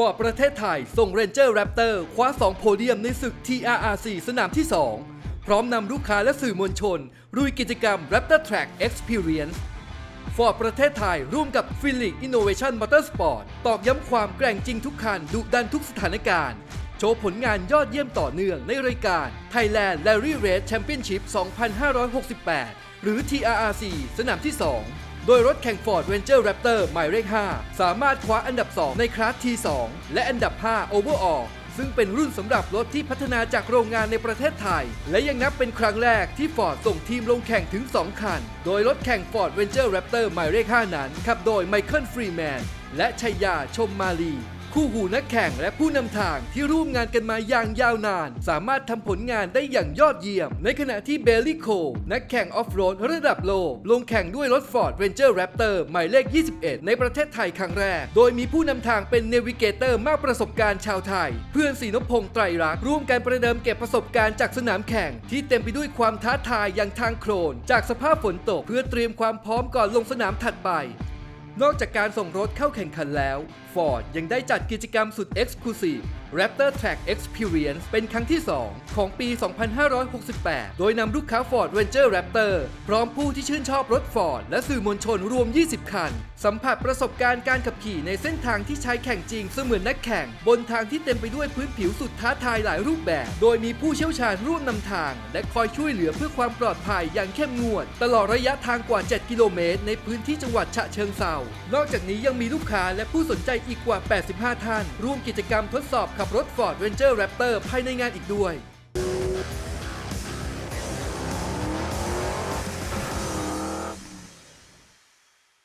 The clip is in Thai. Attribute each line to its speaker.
Speaker 1: ฟอร์ดประเทศไทยส่ง Ranger Raptor คว้า 2 โพเดียมในศึก TRRC สนามที่ 2 พร้อมนำลูกค้าและสื่อมวลชน รุยกิจกรรม Raptor Track Experience ฟอร์ดประเทศไทยร่วมกับ f i l i x Innovation Motorsport ตอกย้ำความแกร่งจริงทุกคันดุดันทุกสถานการณ์ โชว์ผลงานยอดเยี่ยมต่อเนื่องในรายการ Thailand Rally Race Championship 2568 หรือ TRRC สนามที่ 2 โดยรถแข่ง Ford Ranger Raptor หมายเลข 5 สามารถคว้าอันดับ 2 ในคลาส T2 และอันดับ 5 Overall ซึ่งเป็นรุ่นสำหรับรถที่พัฒนาจากโรงงานในประเทศไทย และยังนับเป็นครั้งแรกที่ฟอร์ดส่งทีมลงแข่งถึง 2 คัน โดยรถแข่ง Ford Ranger Raptor หมายเลข 5 นั้นขับโดยไมเคิลฟรีแมนและชัยยาชมมาลี คู่หูนักแข่งและผู้นำทางที่ร่วมงานกันมาอย่างยาวนาน สามารถทำผลงานได้อย่างยอดเยี่ยม ในขณะที่เบลลี่โคนักแข่งออฟโรดระดับโลก ลงแข่งด้วยรถ Ford Ranger Raptor หมายเลข 21 ในประเทศไทยครั้งแรก โดยมีผู้นำทางเป็นเนวิเกเตอร์มากประสบการณ์ชาวไทย เพื่อนศรีนพงษ์ไตรรักร่วมกันประเดิมเก็บประสบการณ์จากสนามแข่ง ที่เต็มไปด้วยความท้าทายอย่างทางโครนจากสภาพฝนตกเพื่อเตรียมความพร้อมก่อนลงสนามถัดไป นอกจากการส่งรถเข้าแข่งขันแล้ว Ford ยังได้จัดกิจกรรมสุด Exclusive Raptor Track Experience เป็นครั้งที่ 2 ของปี 2568 โดยนำลูกค้า Ford Ranger Raptor พร้อมผู้ที่ชื่นชอบรถ Ford และสื่อมวลชนรวม 20 คัน สัมผัสประสบการณ์การขับขี่ในเส้นทางที่ใช้แข่งจริงเสมือนนักแข่ง บนทางที่เต็มไปด้วยพื้นผิวสุดท้าทายหลายรูปแบบ โดยมีผู้เชี่ยวชาญร่วมนำทาง และคอยช่วยเหลือเพื่อความปลอดภัยอย่างเข้มงวด ตลอดระยะทางกว่า 7 กิโลเมตร ในพื้นที่จังหวัดฉะเชิงเทรานอกจากนี้ยังมีลูกค้าและผู้สนใจอีกกว่า 85 ท่าน ร่วมกิจกรรมทดสอบขัับรถ Ford Ranger Raptor ภายในงานอีกด้วย